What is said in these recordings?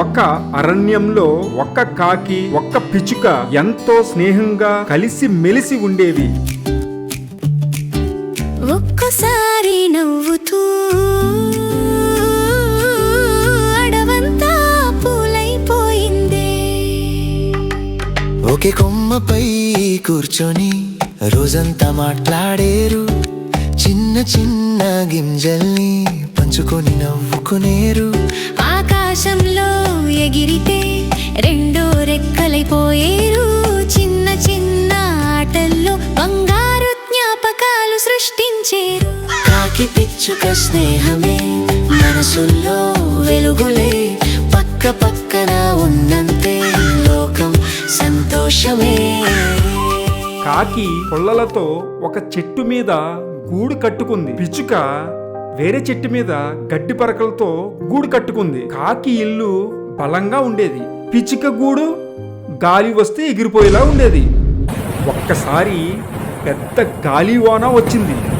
ఒక అరణ్యంలో ఒక్క కాకి ఒక్క పిచ్చుక ఎంతో స్నేహంగా కలిసి మెలిసి ఉండేవి. ఒక్కసారి నవ్వుతూ అడవంతా పూలైపోయిందే. ఒకే కొమ్మపై కూర్చొని రోజంతా మాట్లాడేరు. చిన్న చిన్న గింజల్ని పంచుకొని నవ్వుకునేరు. ఆకాశంలో ఎగిరితే రెండో రెక్కలైపోయేరు చిన్న చిన్న ఆటల్లో బంగారు జ్ఞాపకాలు సృష్టించేరు కాకి పిచ్చుక స్నేహమే మనసుల్లో వెలుగులే. పక్క పక్కన ఉన్నంతే లోకం సంతోషమే. కాకి పుల్లలతో ఒక చెట్టు మీద గూడు కట్టుకుంది. పిచ్చుక వేరే చెట్టు మీద గడ్డి పరకలతో గూడు కట్టుకుంది. కాకి ఇల్లు బలంగా ఉండేది. పిచ్చుక గూడు గాలి వస్తే ఎగిరిపోయేలా ఉండేది. ఒక్కసారి పెద్ద గాలివాన వచ్చింది.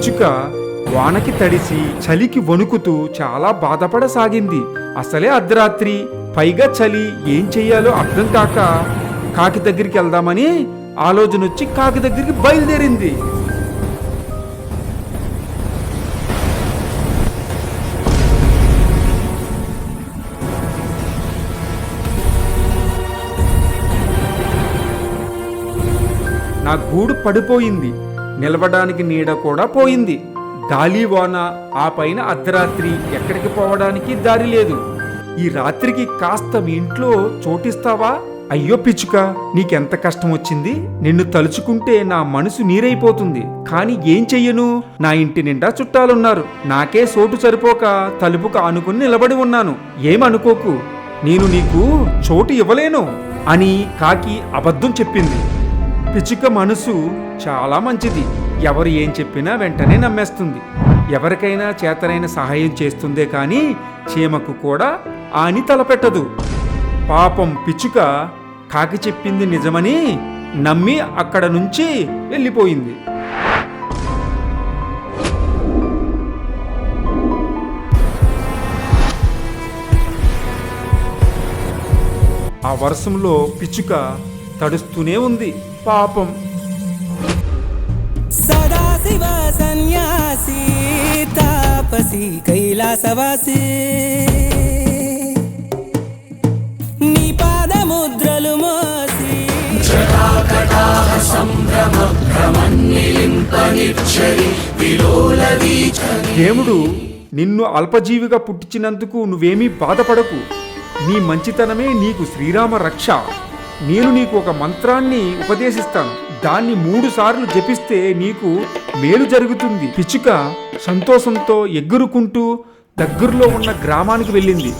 పిచ్చుక వానకి తడిసి చలికి వణుకుతూ చాలా బాధపడసాగింది. అసలే అర్ధరాత్రి. పైగా చలి. ఏం చెయ్యాలో అర్థం కాక కాకి దగ్గరికి వెళ్దామని ఆలోచన వచ్చి కాకి దగ్గరికి బయలుదేరింది. నా గూడు పడిపోయింది. నిలవడానికి నీడ కూడా పోయింది. గాలివాన ఆ పైన అర్ధరాత్రి ఎక్కడికి పోవడానికి దారి లేదు. ఈ రాత్రికి కాస్త మీ ఇంట్లో చోటిస్తావా? అయ్యో పిచ్చుక నీకెంత కష్టం వచ్చింది నిన్ను తలుచుకుంటే నా మనసు నీరైపోతుంది. కాని ఏం చెయ్యను? నా ఇంటి నిండా చుట్టాలున్నారు. నాకే సోటు సరిపోక తలుపుకు ఆనుకుని నిలబడి ఉన్నాను. ఏమనుకోకు? నేను నీకు చోటు ఇవ్వలేను అని కాకి అబద్ధం చెప్పింది. పిచ్చుక మనసు చాలా మంచిది. ఎవరు ఏం చెప్పినా వెంటనే నమ్మేస్తుంది. ఎవరికైనా చేతనైన సహాయం చేస్తుందే కానీ చీమకు కూడా ఆని తలపెట్టదు. పాపం పిచ్చుక కాకి చెప్పింది నిజమని నమ్మి అక్కడ నుంచి వెళ్ళిపోయింది. ఆ వర్షంలో పిచ్చుక తడుస్తూనే ఉంది. పాపం. సదాశివ సన్యాసి తాపసి కైలాసవాసి. నీ పాదముద్రలు మోసి. దేవుడు నిన్ను అల్పజీవిగా పుట్టించినందుకు నువ్వేమీ బాధపడకు. నీ మంచితనమే నీకు శ్రీరామ రక్ష. నేను నీకు ఒక మంత్రాన్ని ఉపదేశిస్తాను. దాన్ని మూడు సార్లు జపిస్తే నీకు మేలు జరుగుతుంది. పిచ్చుక సంతోషంతో ఎగురుకుంటూ దగ్గరలో ఉన్న గ్రామానికి వెళ్ళింది.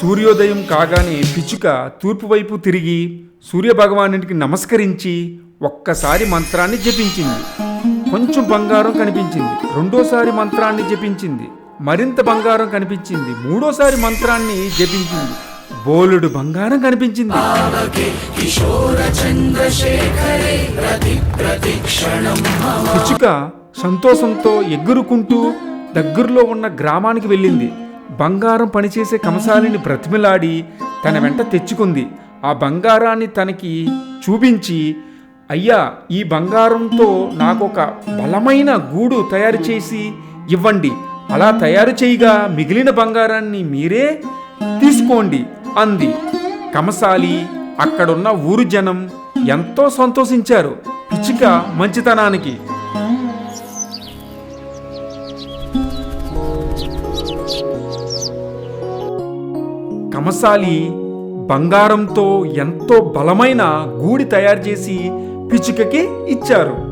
సూర్యోదయం కాగానే పిచ్చుక తూర్పు వైపు తిరిగి సూర్యభగవానుడికి నమస్కరించి ఒక్కసారి మంత్రాన్ని జపించింది. కొంచెం బంగారం కనిపించింది. రెండోసారి మంత్రాన్ని జపించింది. మరింత బంగారం కనిపించింది. మూడోసారి మంత్రాన్ని జపించింది. బోలుడు బంగారం కనిపించింది. పిచ్చుక సంతోషంతో ఎగురుకుంటూ దగ్గరలో ఉన్న గ్రామానికి వెళ్ళింది. బంగారం పనిచేసే కంసాలిని బ్రతిమిలాడి తన వెంట తెచ్చుకుంది. ఆ బంగారాన్ని తనకి చూపించి అయ్యా ఈ బంగారంతో నాకొక బలమైన గూడు తయారు చేసి ఇవ్వండి. అలా తయారు చేయగా మిగిలిన బంగారాన్ని మీరే తీసుకోండి. అంది. కమసాలి అక్కడున్న ఊరు జనం ఎంతో సంతోషించారు పిచ్చుక మంచితనానికి. కమసాలి బంగారంతో ఎంతో బలమైన గూడి తయారు చేసి పిచ్చుకకి ఇచ్చారు.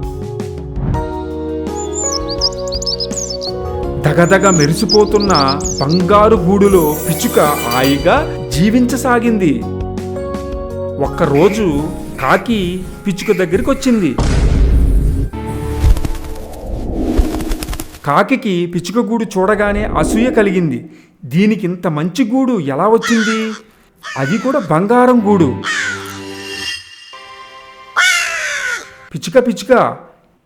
దగదగ మెరిసిపోతున్న బంగారు గూడులో పిచ్చుక హాయిగా జీవించసాగింది. ఒక్కరోజు కాకి పిచ్చుక దగ్గరికి వచ్చింది కాకికి పిచ్చుక గూడు చూడగానే అసూయ కలిగింది. దీనికి ఇంత మంచి గూడు ఎలా వచ్చింది? అది కూడా బంగారం గూడు. పిచ్చుక పిచ్చుక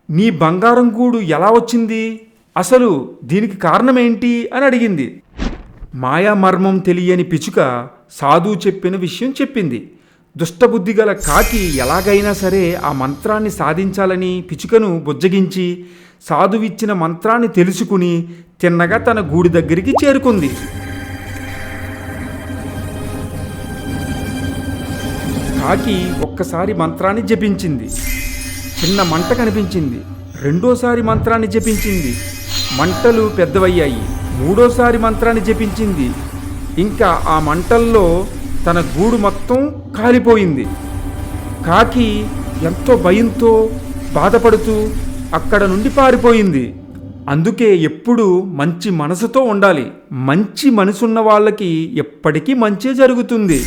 నీ బంగారం గూడు ఎలా వచ్చింది? అసలు దీనికి కారణమేంటి? అని అడిగింది. మాయా మర్మం తెలియని పిచ్చుక సాధు చెప్పిన విషయం చెప్పింది. దుష్టబుద్ధి గల కాకి ఎలాగైనా సరే ఆ మంత్రాన్ని సాధించాలని పిచ్చుకను బుజ్జగించి సాధువిచ్చిన మంత్రాన్ని తెలుసుకుని తిన్నగా తన గూడి దగ్గరికి చేరుకుంది. కాకి ఒక్కసారి మంత్రాన్ని జపించింది. చిన్న మంట కనిపించింది. రెండోసారి మంత్రాన్ని జపించింది. మంటలు పెద్దవయ్యాయి. మూడోసారి మంత్రాన్ని జపించింది. ఇంకా ఆ మంటల్లో తన గూడు మొత్తం కాలిపోయింది. కాకి ఎంతో భయంతో బాధపడుతూ అక్కడ నుండి పారిపోయింది. అందుకే ఎప్పుడూ మంచి మనసుతో ఉండాలి. మంచి మనసున్న వాళ్ళకి ఎప్పటికీ మంచే జరుగుతుంది.